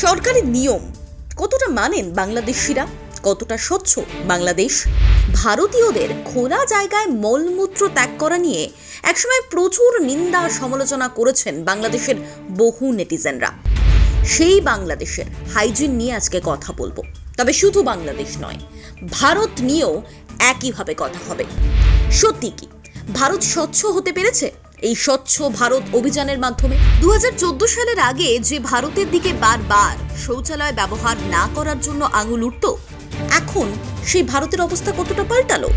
সরকারি নিয়ম কতটা মানেন বাংলাদেশিরা? কতটা স্বচ্ছ বাংলাদেশ? ভারতীয়দের খোলা জায়গায় মলমূত্র ত্যাগ করা নিয়ে একসময় প্রচুর নিন্দা সমালোচনা করেছেন বাংলাদেশের বহু নেটিজেনরা। সেই বাংলাদেশের হাইজিন নিয়ে আজকে কথা বলব। তবে শুধু বাংলাদেশ নয়, ভারত নিয়েও একইভাবে কথা হবে। সত্যি কি? ভারত স্বচ্ছ হতে পেরেছে? এই স্বচ্ছ ভারত অভিযানের মাধ্যমে দু হাজার চোদ্দ সালের আগে যে ভারতের দিকে বারবার শৌচালয় ব্যবহার না করার জন্য আঙুল উঠত, এখন সেই ভারতের অবস্থা কতটা পাল্টালো?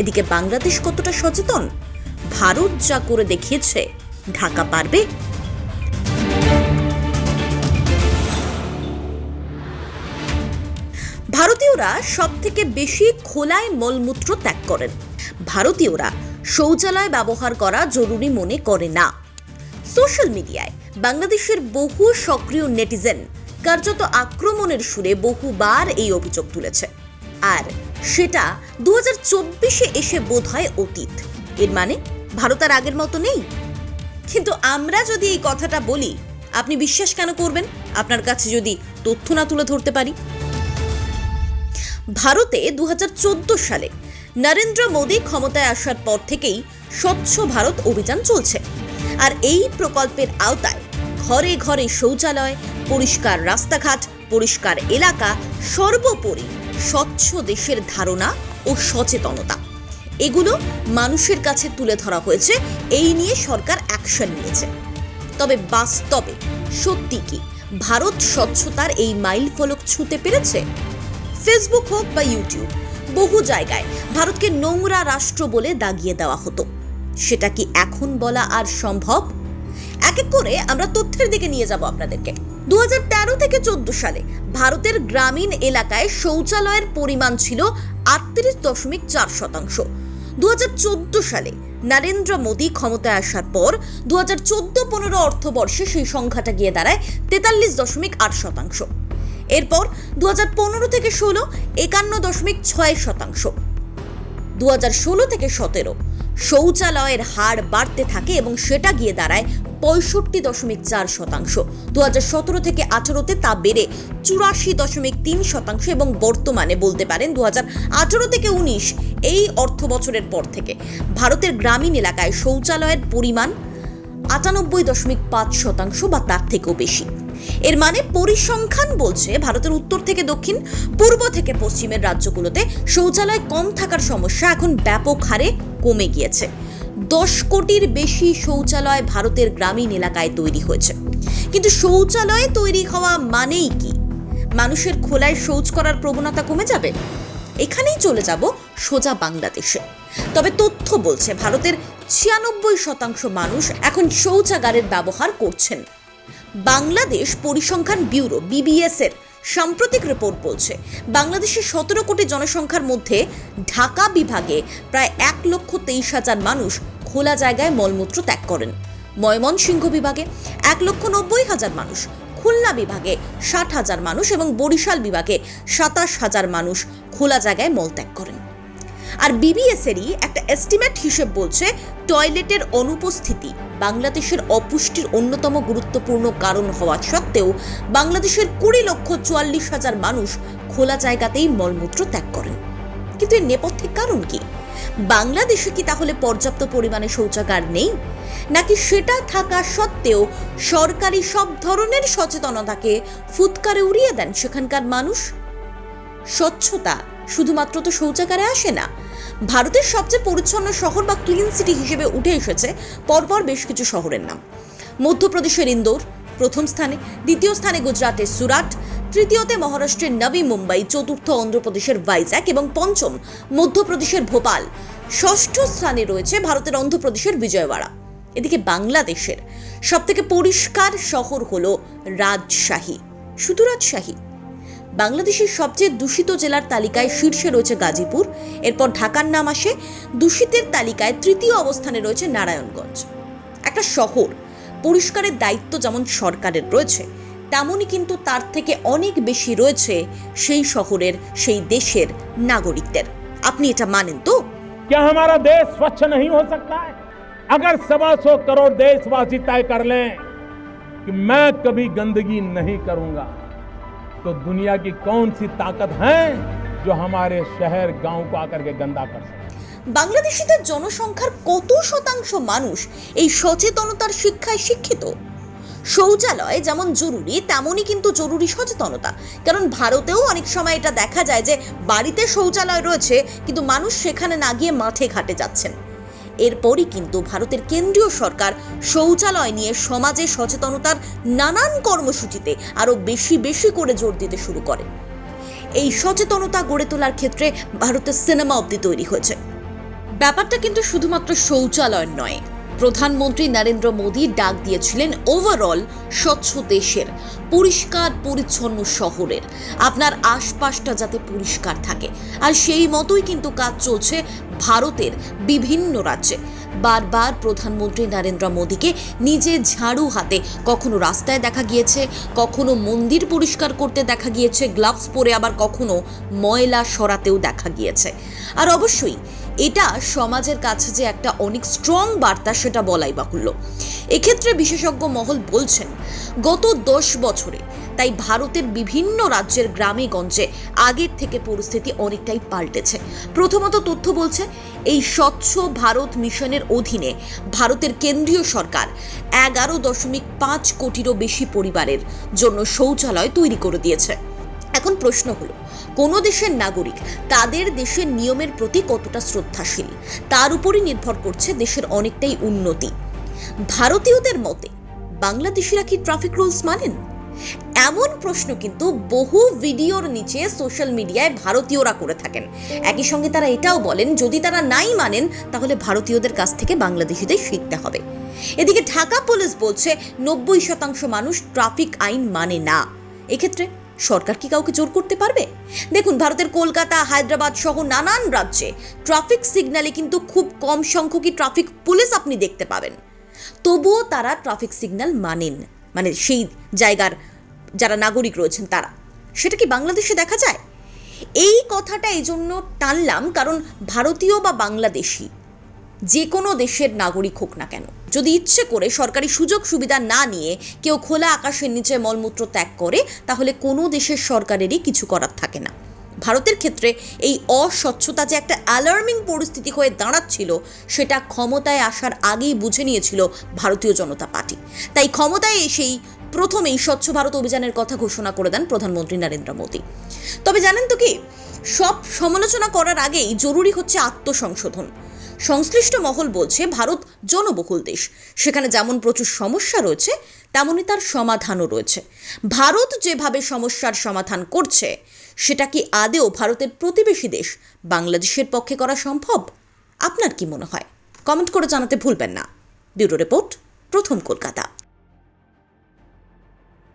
এদিকে বাংলাদেশ কতটা সচেতন? ভারত যা করে দেখিয়েছে, ঢাকা পারবে? ভারতীয়রা সব থেকে বেশি খোলায় মলমূত্র ত্যাগ করেন। ভারতীয়রা শৌচালয় ব্যবহার করা জরুরি মনে করে না। সোশ্যাল মিডিয়ায় বাংলাদেশের বহু সক্রিয় নেটিজেন কার্যত আক্রমণের সুরে বহুবার এই অভিযোগ তুলেছে। আর সেটা দু হাজার চব্বিশে এসে বোধ হয় অতীত। এর মানে ভারত আর আগের মতো নেই। কিন্তু আমরা যদি এই কথাটা বলি, আপনি বিশ্বাস কেন করবেন? আপনার কাছে যদি তথ্য না তুলে ধরতে পারি। ভারতে দু হাজার চোদ্দ সালে নরেন্দ্র মোদী ক্ষমতায় আসার পর থেকেই স্বচ্ছ ভারত অভিযান চলছে। আর এই প্রকল্পের আওতায় ঘরে ঘরে শৌচালয়, পরিষ্কার রাস্তাঘাট, পরিষ্কার এলাকা, সর্বোপরি স্বচ্ছ দেশের ধারণা ও সচেতনতা। এগুলো মানুষের কাছে তুলে ধরা হয়েছে, এই নিয়ে সরকার অ্যাকশন নিয়েছে। তবে বাস্তবে সত্যি কি ভারত স্বচ্ছতার এই মাইল ফলক ছুঁতে পেরেছে? ফেসবুক হোক বা ইউটিউব বহু জায়গায় ভারতকে নোংরা রাষ্ট্র বলে দাগিয়ে দেওয়া হতো। সেটা কি এখন বলা আর সম্ভব? এক এক করে আমরা তথ্যের দিকে নিয়ে যাব আপনাদেরকে। দুহাজার তেরো থেকে চোদ্দ সালে ভারতের গ্রামীণ এলাকায় শৌচালয়ের পরিমাণ ছিল আটত্রিশ দশমিক চার শতাংশ। দু হাজার চোদ্দ সালে নরেন্দ্র মোদী ক্ষমতায় আসার পর দু হাজার চোদ্দ পনেরো অর্থবর্ষে সেই সংখ্যাটা গিয়ে দাঁড়ায় তেতাল্লিশ দশমিক আট শতাংশ। এরপর দু হাজার পনেরো থেকে ষোলো একান্ন দশমিক ছয় শতাংশ। দু হাজার ষোলো থেকে সতেরো শৌচালয়ের হার বাড়তে থাকে এবং সেটা গিয়ে দাঁড়ায় পঁয়ষট্টি দশমিক চার শতাংশ। দু হাজার সতেরো থেকে আঠারোতে তা বেড়ে চুরাশি দশমিক তিন শতাংশ এবং বর্তমানে বলতে পারেন দু হাজার আঠারো থেকে উনিশ এই অর্থ বছরের পর থেকে ভারতের গ্রামীণ এলাকায় শৌচালয়ের পরিমাণ আটানব্বই দশমিক পাঁচ শতাংশ বা তার থেকেও বেশি। এর মানে পরিসংখ্যান বলছে ভারতের উত্তর থেকে দক্ষিণ, পূর্ব থেকে পশ্চিমের রাজ্যগুলোতে শৌচালয় কম থাকার সমস্যা এখন ব্যাপক হারে কমে গিয়েছে। দশ কোটির বেশি শৌচালয় ভারতের গ্রামীণ এলাকায় তৈরি হয়েছে। কিন্তু শৌচালয়ে তৈরি হওয়া মানেই কি? মানুষের খোলায় শৌচ করার প্রবণতা কমে যাবে? এখানেই চলে যাব সোজা বাংলাদেশে। তবে তথ্য বলছে, ভারতের ছিয়ানব্বই শতাংশ মানুষ এখন শৌচাগারের ব্যবহার করছেন। বাংলাদেশ পরিসংখ্যান ব্যুরো বিবিএস এর সাম্প্রতিক রিপোর্ট বলছে, বাংলাদেশের সতেরো কোটি জনসংখ্যার মধ্যে ঢাকা বিভাগে প্রায় এক লক্ষ তেইশ হাজার মানুষ খোলা জায়গায় মলমূত্র ত্যাগ করেন। ময়মনসিংহ বিভাগে এক লক্ষ নব্বই হাজার মানুষ, খুলনা বিভাগে ষাট হাজার মানুষ এবং বরিশাল বিভাগে সাতাশ হাজার মানুষ খোলা জায়গায় মলত্যাগ করেন। আর বিবিএসেরই একটা এস্টিমেট হিসেব বলছে টয়লেটের অনুপস্থিতি বাংলাদেশের অপুষ্টির অন্যতম গুরুত্বপূর্ণ কারণ হওয়া সত্ত্বেও বাংলাদেশের কুড়ি লক্ষ চুয়াল্লিশ হাজার মানুষ খোলা জায়গাতেই মলমূত্র ত্যাগ করেন। কিন্তু এর নেপথ্যে কারণ কি? বাংলাদেশে কি তাহলে পর্যাপ্ত পরিমাণে শৌচাগার নেই? নাকি সেটা থাকা সত্ত্বেও সরকারি সব ধরনের সচেতনতাকে ফুৎকারে উড়িয়ে দেন সেখানকার মানুষ? স্বচ্ছতা শুধুমাত্র তো শৌচাগারে আসে না ভারতের সবচেয়ে পরিচ্ছন্ন শহর বা ক্লিন সিটি হিসেবে উঠে এসেছে পরপর বেশ কিছু শহরের নাম। মধ্যপ্রদেশের ইন্দোর, প্রথম স্থানে, দ্বিতীয় স্থানে গুজরাটের সুরাট, তৃতীয়তে মহারাষ্ট্রের নবী মুম্বাই, চতুর্থ অন্ধ্রপ্রদেশের ভাইজ্যাক এবং পঞ্চম মধ্যপ্রদেশের ভোপাল। ষষ্ঠ স্থানে রয়েছে ভারতের অন্ধ্রপ্রদেশের বিজয়ওয়াড়া। এদিকে বাংলাদেশের সবথেকে পরিষ্কার শহর হলো রাজশাহী। শুধু রাজশাহী। বাংলাদেশের সবচেয়ে দূষিত জেলার তালিকায় শীর্ষে রয়েছে গাজীপুর এরপর ঢাকার নাম আসে দূষিতের তালিকায় তৃতীয় অবস্থানে রয়েছে নারায়ণগঞ্জ একটা শহর পরিষ্কারের দায়িত্ব যেমন সরকারের রয়েছে তেমনই কিন্তু তার থেকে অনেক বেশি রয়েছে সেই শহরের সেই দেশের নাগরিকদের আপনি এটা মানেন তো क्या हमारा देश स्वच्छ नहीं हो सकता है अगर सवा सौ करोड़ देशवासी तय कर लें कि मैं कभी गंदगी नहीं करूंगा तो दुनिया की कौन सी ताकत है जो हमारे शहर गांव को आकर के गंदा कर सके বাংলাদেশিদের জনসংখ্যার কত শতাংশ মানুষ এই সচেতনতার শিক্ষায় শিক্ষিত শৌচালয় যেমন জরুরি তেমনই কিন্তু জরুরি সচেতনতা কারণ ভারতেও অনেক সময় এটা দেখা যায় যে বাড়িতে শৌচালয় রয়েছে কিন্তু মানুষ সেখানে না গিয়ে মাঠে ঘাটে যাচ্ছেন এরপরই কিন্তু ভারতের কেন্দ্রীয় সরকার শৌচালয় নিয়ে সমাজে সচেতনতার নানান কর্মসূচিতে আরও বেশি বেশি করে জোর দিতে শুরু করে। এই সচেতনতা গড়ে তোলার ক্ষেত্রে ভারতের সিনেমা অবধি তৈরি হয়েছে। ব্যাপারটা কিন্তু শুধুমাত্র শৌচালয় নয় প্রধানমন্ত্রী নরেন্দ্র মোদী ডাক দিয়েছিলেন ওভারঅল স্বচ্ছ দেশের, পরিষ্কার পরিচ্ছন্ন শহরের। আপনার আশপাশটা যাতে পরিষ্কার থাকে। আর সেই মতোই কিন্তু কাজ চলছে ভারতের বিভিন্ন রাজ্যে। বারবার প্রধানমন্ত্রী নরেন্দ্র মোদীকে নিজে ঝাড়ু হাতে কখনো রাস্তায় দেখা গিয়েছে, কখনো মন্দির পরিষ্কার করতে দেখা গিয়েছে গ্লাভস পরে আবার কখনো ময়লা সরাতেও দেখা গিয়েছে। আর অবশ্যই এটা সমাজের কাছে যে একটা অনেক স্ট্রং বার্তা, সেটা বলাই বাহুল্য এক্ষেত্রে বিশেষজ্ঞ মহল বলছেন, গত দশ বছরে তাই ভারতের বিভিন্ন রাজ্যের গ্রামে গঞ্জে আগের থেকে পরিস্থিতি অনেকটাই পাল্টেছে। প্রথমত তথ্য বলছে, এই স্বচ্ছ ভারত মিশনের অধীনে ভারতের কেন্দ্রীয় সরকার এগারো দশমিক পাঁচ কোটিরও বেশি পরিবারের জন্য শৌচালয় তৈরি করে দিয়েছে। এখন প্রশ্ন হলো কোনো দেশের নাগরিক তাদের দেশের নিয়মের প্রতি কতটা শ্রদ্ধাশীল, তার উপরই নির্ভর করছে দেশের অনেকটাই উন্নতি। ভারতীয়দের মতে, বাংলাদেশিরা কি ট্রাফিক রুলস মানেন? এমন প্রশ্ন কিন্তু বহু ভিডিওর নিচে সোশ্যাল মিডিয়ায় ভারতীয়রা করে থাকেন। একই সঙ্গে তারা এটাও বলেন, যদি তারা নাই মানেন, তাহলে ভারতীয়দের কাছ থেকে বাংলাদেশিদের শিখতে হবে। এদিকে ঢাকা পুলিশ বলছে, নব্বই শতাংশ মানুষ ট্রাফিক আইন মানে না। এক্ষেত্রে সরকার কি কাউকে জোর করতে পারবে? দেখুন, ভারতের কলকাতা, হায়দ্রাবাদ সহ নানান রাজ্যে ট্রাফিক সিগন্যালে কিন্তু খুব কম সংখ্যকই ট্রাফিক পুলিশ আপনি দেখতে পাবেন। তবুও তারা ট্রাফিক সিগন্যাল মানেন। মানে সেই জায়গার যারা নাগরিক রয়েছেন তারা। সেটা কি বাংলাদেশে দেখা যায়? এই কথাটা এই জন্য টানলাম কারণ ভারতীয় বা বাংলাদেশি যে কোনো দেশের নাগরিক হোক না কেন। যদি ইচ্ছে করে সরকারি সুযোগ সুবিধা না নিয়ে কেউ খোলা আকাশের নিচে মলমূত্র ত্যাগ করে, তাহলে কোনো দেশের সরকারেরই কিছু করার থাকে না। ভারতের ক্ষেত্রে এই অস্বচ্ছতা যে একটা অ্যালার্মিং পরিস্থিতি হয়ে দাঁড়াচ্ছিল, সেটা ক্ষমতায় আসার আগেই বুঝে নিয়েছিল ভারতীয় জনতা পার্টি। তাই ক্ষমতায় এসেই প্রথমেই স্বচ্ছ ভারত অভিযানের কথা ঘোষণা করে দেন প্রধানমন্ত্রী নরেন্দ্র মোদী। তবে জানেন তো কি, সব সমালোচনা করার আগেই জরুরি হচ্ছে আত্মসংশোধন। সংশ্লিষ্ট মহল বলছে, ভারত জনবহুল দেশ। সেখানে যেমন প্রচুর সমস্যা রয়েছে, তেমনই তার সমাধানও রয়েছে। ভারত যেভাবে সমস্যার সমাধান করছে, সেটা কি আদেও ভারতের প্রতিবেশী দেশ বাংলাদেশের পক্ষে করা সম্ভব? আপনার কি মনে হয়? কমেন্ট করে জানাতে ভুলবেন না। ব্যুরো রিপোর্ট প্রথম কলকাতা।